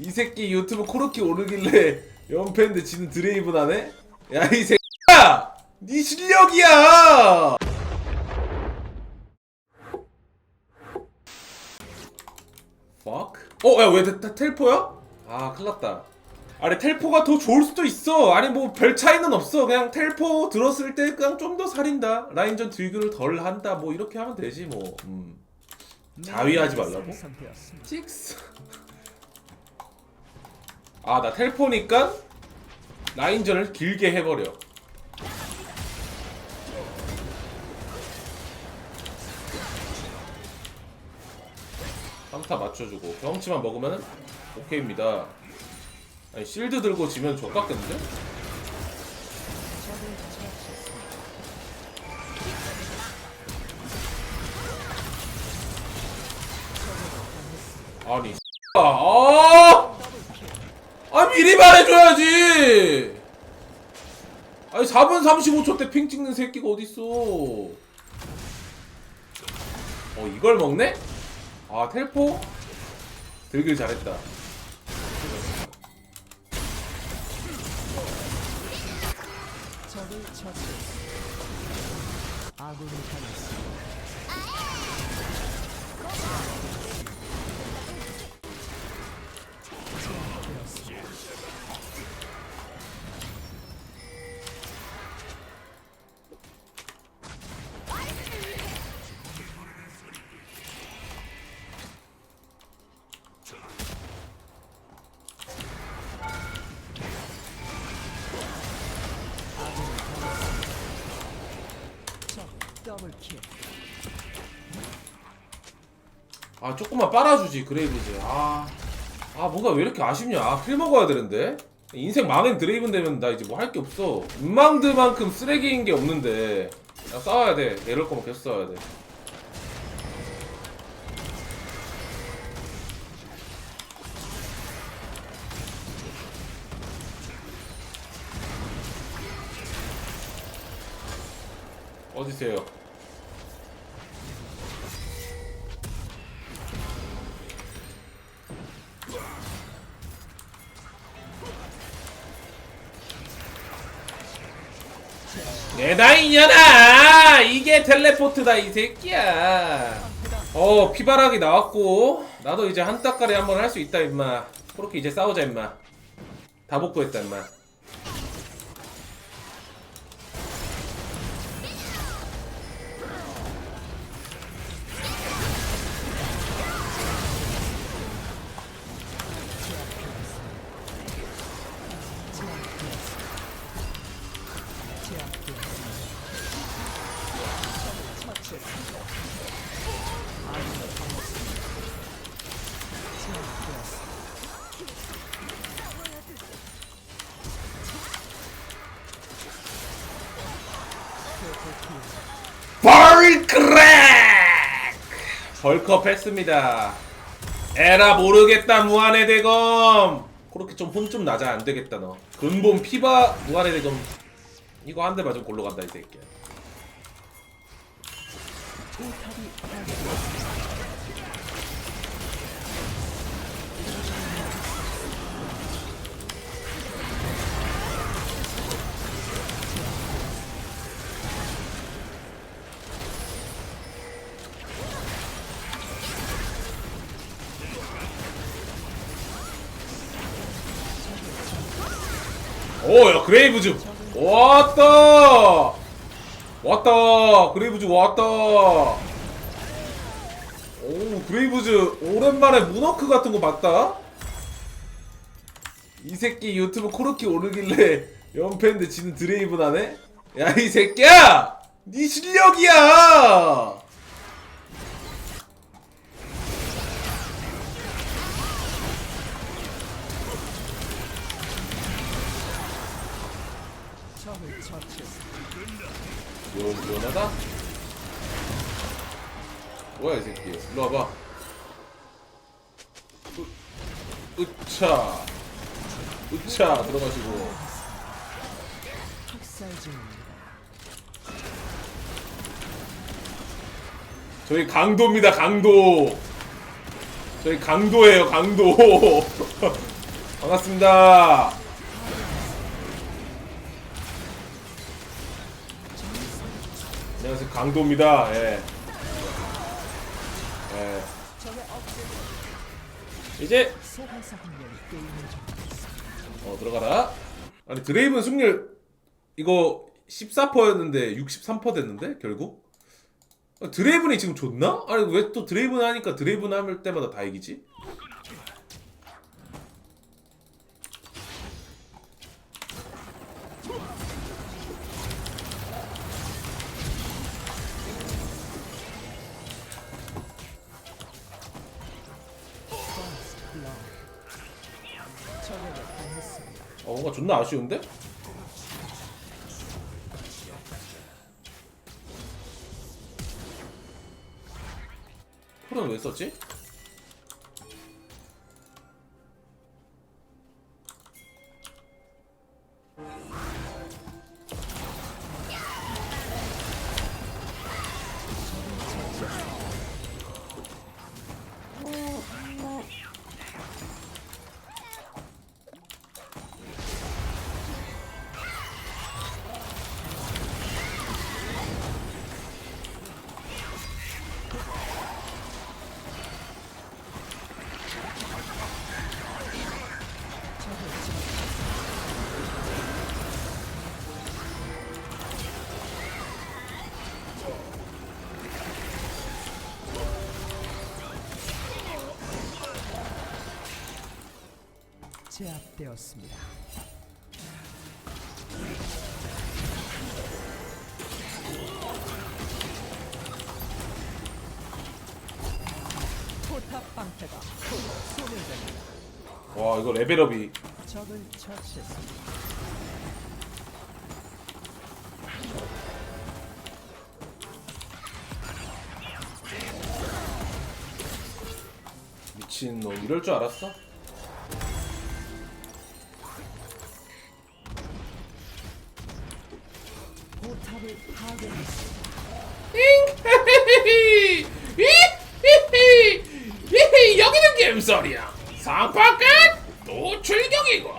이 새끼 유튜브 코르키 오르길래 연패인데 지는 드레이븐 하네? 야 이 새끼야! 네 실력이야! fuck? 어, 야, 왜 텔포야? 아, 큰일 났다. 아니, 텔포가 더 좋을 수도 있어. 아니, 뭐, 별 차이는 없어. 그냥 텔포 들었을 때 그냥 좀 더 살인다. 라인전 딜교를 덜 한다. 뭐, 이렇게 하면 되지, 뭐. 음. 자위하지 말라고? 찍스. 아, 나 텔포니까 라인전을 길게 해버려. 한타 맞춰주고 경험치만 먹으면 오케이입니다. 아니 실드 들고 지면 족같겠는데? 아니 아, 아, 아 미리 말해줘야지. 아니 4분 35초 때 핑 찍는 새끼가 어딨어? 어 이걸 먹네? 아 텔포? 들길 잘했다. 당했습니다. 제압되었습니다. 아 조금만 빨아주지 그레이브즈. 아, 아 뭔가 왜 이렇게 아쉽냐? 아, 킬 먹어야 되는데. 인생 망행 드레이븐 되면 나 이제 뭐 할 게 없어. 음망드만큼 쓰레기인 게 없는데. 야, 싸워야 돼. 이럴 거면 계속 싸워야 돼. 어디세요? 내다 이년아! 이게 텔레포트다 이 새끼야! 어 피바락이 나왔고 나도 이제 한따까리 한번 할 수 있다 임마. 그렇게 이제 싸우자 임마. 다 복구했다 임마 벌크랙! 벌컵 했습니다. 에라 모르겠다 무한의 대검! 그렇게 좀혼좀 나자 안 되겠다 너. 근본 피바 무한의 대검. 이거 한 대 맞으면 골로 간다 이 새끼야 오야 그레이브즈. 왔다. 왔다. 그레이브즈 왔다. 오 그레이브즈. 오랜만에 문워크 같은 거 봤다. 이 새끼 유튜브 코르키 오르길래 연패인데 지는 드레이븐 하네? 야 이 새끼야! 네 실력이야 처치했습니다. 요원하다 뭐야 이 새끼 일로 와봐 으, 으차 으차 들어가시고. 저희 강도입니다 강도 저희 강도예요 강도 반갑습니다. 안녕하세요 강도입니다. 예. 예. 이제. 어 들어가라. 아니 드레이븐 승률 이거 14%였는데 63% 됐는데 결국 아, 드레이븐이 지금 좋나? 아니 왜 또 드레이븐 하니까 드레이븐 할 때마다 다 이기지? 존나 아쉬운데? 풀은 왜 썼지? 제압되었습니다. 포탑 방패가 곧 소멸됩니다. 와 이거 레벨업이 적을 처치했습니다. 미친놈 이럴 줄 알았어? 여기는 겜설이야 상파 끝! 또 출격이군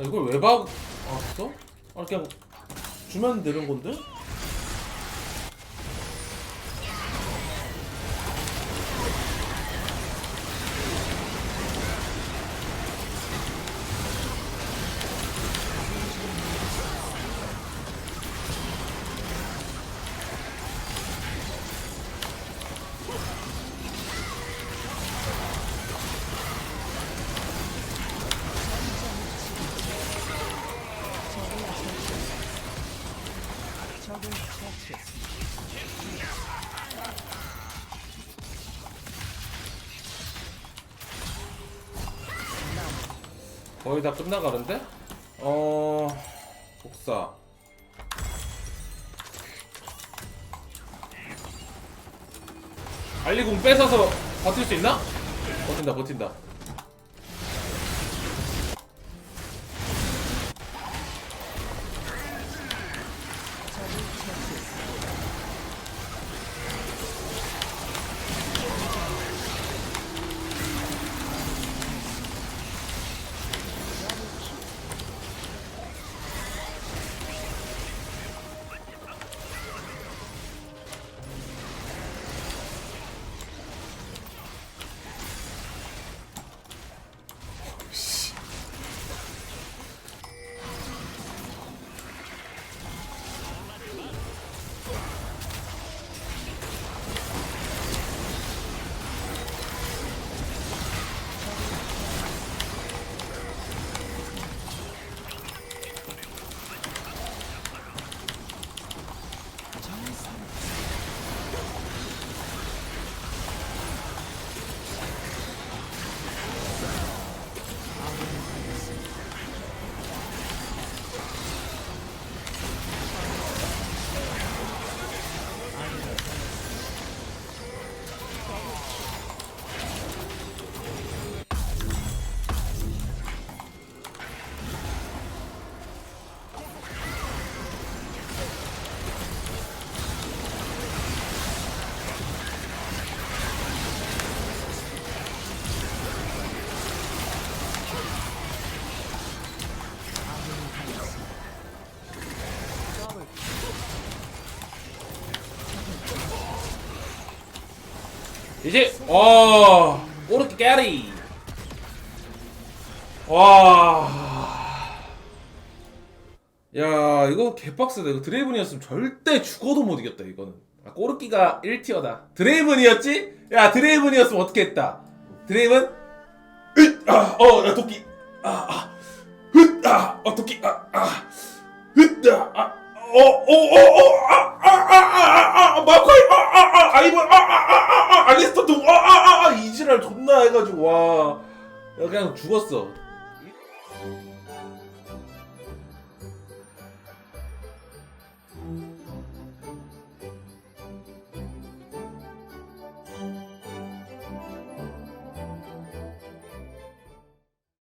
이걸 왜 박... 왔어? 아 그냥 주면 되는 건데? 거의 다 끝나가는데? 어... 복사 알리공 뺏어서 버틸 수 있나? 버틴다 버틴다 이제 와 오르키 깨리. 와. 야 이거 개빡세다. 이거 드레이븐이었으면 절대 죽어도 못 이겼다 이거는. 아, 꼬르키가 1티어다. 드레이븐이었지? 야 드레이븐이었으면 어떻게 했다? 드레이븐? 으 아 어 야 도끼. 아아. 으아 어 도끼. 아아. 으아 아 어어어어아아아아아 마코이 아아아 아이번 아아아아 알리스토 아아아아 이지랄 존나 해가지고 와 야, 그냥 죽었어